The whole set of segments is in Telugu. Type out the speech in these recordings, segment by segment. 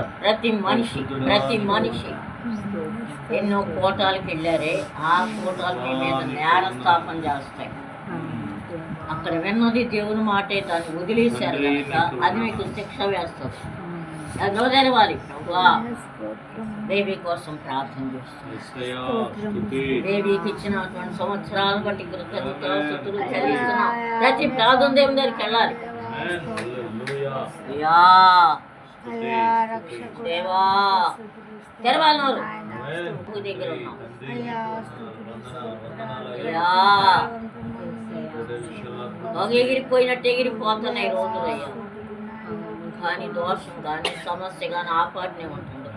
ప్రతి మనిషి ప్రతి మనిషి. ఎన్నో కోటాలకు వెళ్ళారే ఆ కోటాలు మీ మీద నేరస్థాపన చేస్తాయి. అక్కడ విన్నది దేవుని మాటే దాన్ని వదిలేశారు కనుక అది మీకు శిక్ష వేస్తుంది అది తెరవాలి ప్రభువా బేబీ కోసం ప్రార్థన చేస్తాం. యేసయ్యా, స్తుతి. బేబీకి ఇచ్చినటువంటి సంవత్సరాలు బట్టి కృతజ్ఞతలు చెల్లిస్తున్నాం. ప్రతి ప్రార్థన దేవుని దగ్గరికి వెళ్ళాలి. ఆమేన్. దేవా తెరవాలి నోరు. నువ్వు దగ్గర వందనాలు అయ్యా ఎగిరిపోయినట్టు ఎగిరిపోతున్నాయి రోజులు అయ్యా. కానీ దోషం కానీ సమస్య కానీ ఆపాటనే ఉంటుంది.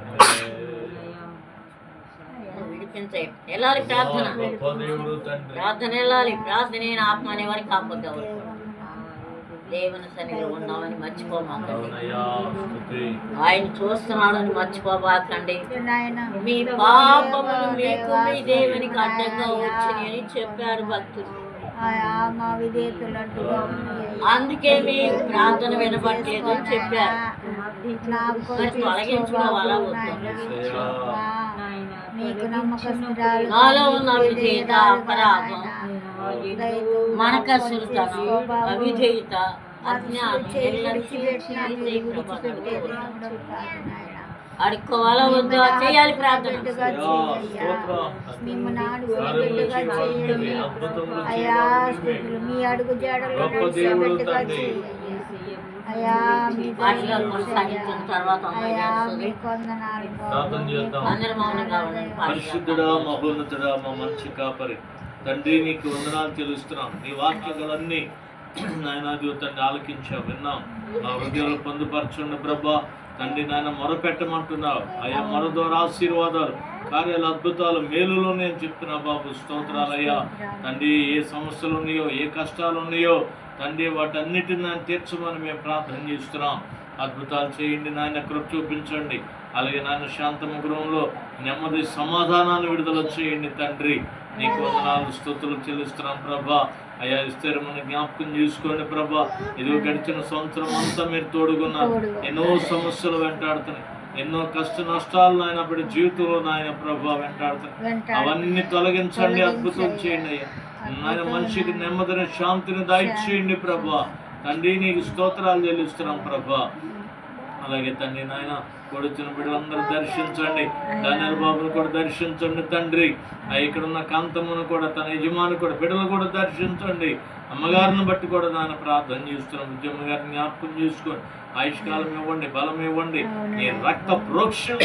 నువ్వు విడిపించే వెళ్ళాలి ప్రార్థన. గొప్ప దేవుడు తండ్రి ప్రార్థన వెళ్ళాలి. ప్రార్థన నేను ఆత్మనే వరకు ఆపద్దు ఎవరు దేవుని సన్నిధిలో ఉన్నామని మర్చిపోమాకండి. ఆయన చూస్తున్నాడని మర్చిపోబాకండి మీ పాపములు మీకు మీ దేవునికి అడ్డంగా వచ్చినాయి అని చెప్పారు భక్తులు. అందుకే మీ ప్రార్థన వినబట్టలేదు అని చెప్పారు. తొలగించుకోవాలా నాలో ఉన్న విధేయత అపరాధం. అవిధేయత అడుక్కోవాలా వద్దా చేయాలి ప్రార్థన. మేము నాడు చేయండి మీ అడుగు జాడలో. చేయండి అయ్యా పరిశుద్ధుడా మహోన్నతుడా మా మంచి కాపరి తండ్రి నీకు వందనాలు తెలుస్తున్నాం నీ వాక్యములన్నీ నాయన తండ్రి ఆలకించావు. విన్నాం. మా హృదయంలో పొందుపరచుండి ప్రభా తండ్రి నాయన మొరపెట్టమంటున్నావు. అయ్యా మొర ద్వారా ఆశీర్వాదాలు కార్యాలు అద్భుతాలు మేలులో నేను చెప్తున్నా బాబు. స్తోత్రాలయ్యా తండ్రి ఏ సమస్యలు ఉన్నాయో ఏ కష్టాలు ఉన్నాయో తండ్రి వాటన్నిటిని నేను తీర్చమని మేము ప్రార్థన చేస్తున్నాం. అద్భుతాలు చేయండి నాయన కృప చూపించండి. అలాగే నాయన శాంతము గృహంలో నెమ్మది సమాధానాన్ని విడుదల చేయండి తండ్రి. నీకు వందనాలు స్థుతులు చెల్లిస్తున్నాం ప్రభా. అయ్యా ఇస్తరమని జ్ఞాపకం చేసుకోండి ప్రభా. ఇది గడిచిన సంవత్సరం అంతా మీరు తోడుగున్నారు. ఎన్నో సమస్యలు వెంటాడుతున్నాయి. ఎన్నో కష్ట నష్టాలు నాయన అప్పటి జీవితంలో నాయన ప్రభా వెంటాడుతున్నాయి. వెంట అవన్నీ తొలగించండి అద్భుతం చేయండి అయ్యా. నాయన మనిషికి నెమ్మదిని శాంతిని దయచేయండి ప్రభా. తండ్రి నీకు స్తోత్రాలు చెల్లిస్తున్నాం ప్రభా. అలాగే తండ్రి నాయన కొడుచిన బిడ్డలందరూ దర్శించండి. ధన్యాల బాబును కూడా దర్శించండి తండ్రి. ఆ ఇక్కడ ఉన్న కాంతమ్మను కూడా తన యజమాని కూడా బిడ్డలు కూడా దర్శించండి. అమ్మగారిని బట్టి కూడా నాయన ప్రార్థన చేస్తున్నాం. ఉద్యమ గారిని జ్ఞాపకం చేసుకోండి ఆయుష్కాలం ఇవ్వండి బలం ఇవ్వండి. నీ రక్త ప్రోక్షణ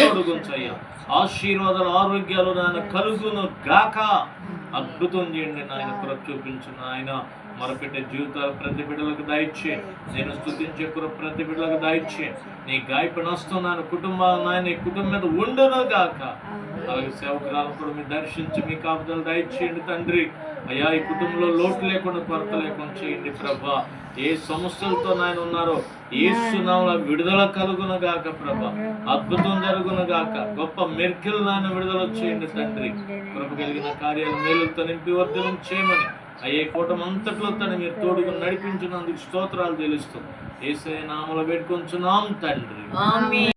అయ్యా ఆశీర్వాదాలు ఆరోగ్యాలు నాయన కలుగును. గాక అద్భుతం చేయండి నాయన కృప చూపించు నాయన. మరపెట్టే జీవితాలు ప్రతి బిడ్డలకు దయచే నేను స్థుతించే కృప ప్రతి బిడ్డలకు దయచే నీ గాయప నష్టం నాయన కుటుంబాలు నాయన ఈ కుటుంబం మీద ఉండను గాక. అలాగే సేవకురాలను కూడా మీరు దర్శించి మీ కాపుదలు దయచేయండి తండ్రి. అయ్యా ఈ కుటుంబంలో లోటు లేకుండా కొరత లేకుండా చేయండి ప్రభా. ఏ సమస్యలతో నాయన ఉన్నారో ఏ సునాముల విడుదల కలుగును గాక ప్రభా. అద్భుతం జరుగును గాక. గొప్ప మెర్కిల్ నాయన విడుదల చేయండి తండ్రి. కృప కలిగిన కార్యాలు మేలుతో నింపి వర్ధనం చేయమని అయ్యే కూటమంతట్లో తను మీరు తోడుగా నడిపించినందుకు స్తోత్రాలు తెలుస్తుంది ఏసే నామలు పెట్టుకుంటున్నాం తండ్రి.